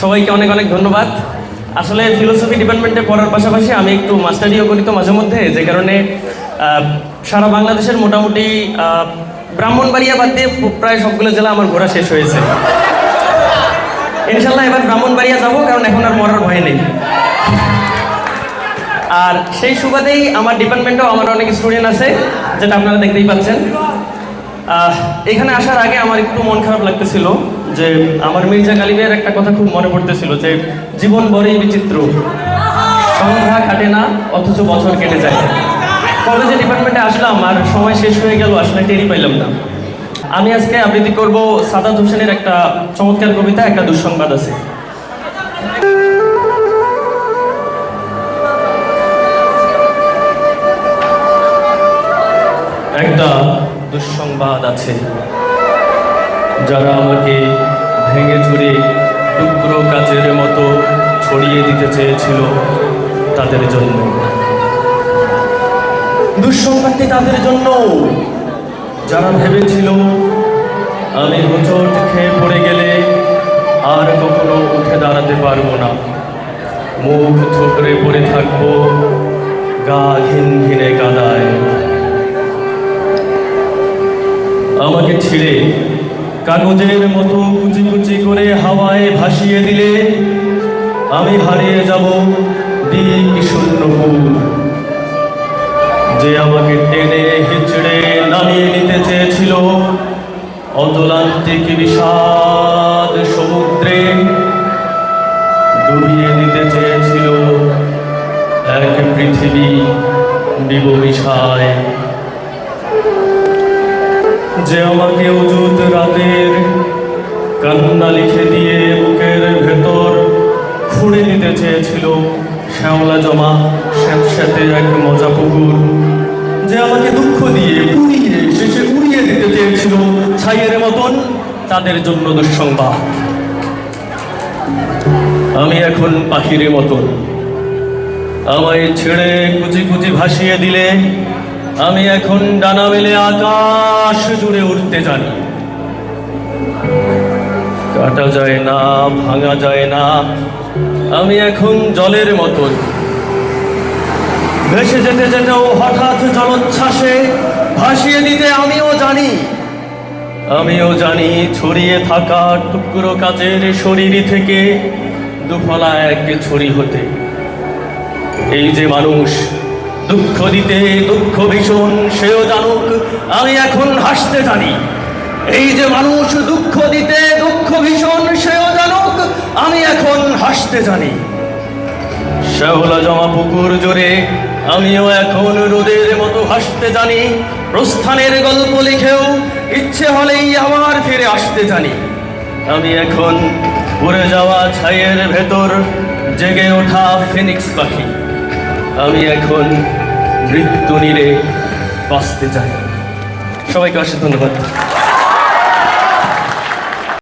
সবাইকে অনেক অনেক ধন্যবাদ। আসলে ফিলোসফি ডিপার্টমেন্টে পড়ার পাশাপাশি আমি একটু মাস্টারিও করি তো মাঝে মধ্যে, যে কারণে সারা বাংলাদেশের মোটামুটি ব্রাহ্মণবাড়িয়া বাদ দিয়ে প্রায় সবগুলো জেলা আমার ঘোরা শেষ হয়েছে। ইনশাল্লাহ এবার ব্রাহ্মণবাড়িয়া যাব, কারণ এখন আর মরার ভয় নেই। আর সেই সুবাদেই আমার ডিপার্টমেন্টেও আমার অনেক স্টুডেন্ট আছে, যেটা আপনারা দেখতেই পাচ্ছেন। এখানে আসার আগে আমার একটু মন খারাপ লাগতেছিল। যে আমার মির্জা গালিবের একটা কথা খুব মনে পড়তেছিল যে জীবন বড়ই বিচিত্র। সন্ধ্যা কাটে না, অথচ বছর কেটে যায়। কলেজে ডিপার্টমেন্টে আসলাম আর সময় শেষ হয়ে গেল, আসলে টেরই পাইলাম না। আমি আজকে আবৃত্তি করব সাদাত হোসেনের একটা চমৎকার কবিতা, একটা দুঃসংবাদ আছে। একটা দুঃসংবাদ আছে। যারা আমাকে ভেঙে চুরে টুকরো কাচের মতো ছড়িয়ে দিতে চেয়েছিল তাদের জন্য। দুঃসংবাদটি তাদের জন্য। যারা ভেবেছিল আমি হোঁচট খেয়ে পড়ে গেলে আর কখনো উঠে দাঁড়াতে পারব না। মুখ থুবড়ে পড়ে থাকব, গা ঘিন ঘিনে কাদায়। আমাকে ছিঁড়ে কাগজের মতো কুচি কুচি করে হাওয়ায় ভাসিয়ে দিলে আমি হারিয়ে যাব দিক শূন্যপুর যে আমাকে টেনে হিচড়ে নামিয়ে নিতে চেয়েছিল অতলান্তিক বিষাদ সমুদ্রে, ডুবিয়ে দিতে চেয়েছিল এক পৃথিবী বিবমিশায় যে আমাকে অজুত রাতের কান্না লিখে দিয়ে বুকের ভেতর খুঁড়ে নিতে চেয়েছিল শ্যাওলা জমা স্যাঁতস্যাঁতে এক মজা পুকুর। যে আমাকে দুঃখ দিয়ে পুড়িয়ে শেষে উড়িয়ে দিতে চেয়েছিল ছাইয়ের মতন তাদের জন্য দুঃসংবাদ। আমি এখন পাখির মতন। আমায় ছেড়ে কুচি কুচি ভাসিয়ে দিলে আমি এখন ডানা মেলে আকাশ জুড়ে উঠতে জানি। কাটা যায় না, ভাঙা যায় না, আমি এখন জলের মতন ভেসে যেতে যেতেও হঠাৎ জলোচ্ছ্বাসে ভাসিয়ে দিতে আমিও জানি। আমিও জানি ছড়িয়ে থাকা টুকরো কাচের শরীর থেকে দুফলা এক ছড়ি হতে। এই যে মানুষ দুঃখ দিতে দুঃখ ভীষণ, সেও জানুক, আমি এখন হাসতে জানি। এই যে মানুষ দুঃখ দিতে দুঃখ ভীষণ, সেও জানুক, আমি এখন হাসতে জানি। শ্যাওলা জমা পুকুর জোরে, আমিও এখন রোদের মতো হাসতে জানি। প্রস্থানের গল্প লিখেও ইচ্ছে হলেই আমার ফিরে আসতে জানি। আমি এখন উড়ে যাওয়া ছাইয়ের ভেতর জেগে ওঠা ফিনিক্স পাখি। আমি এখন মৃত্যু নিরে বাঁচতে চাই। সবাইকে অসংখ্য ধন্যবাদ।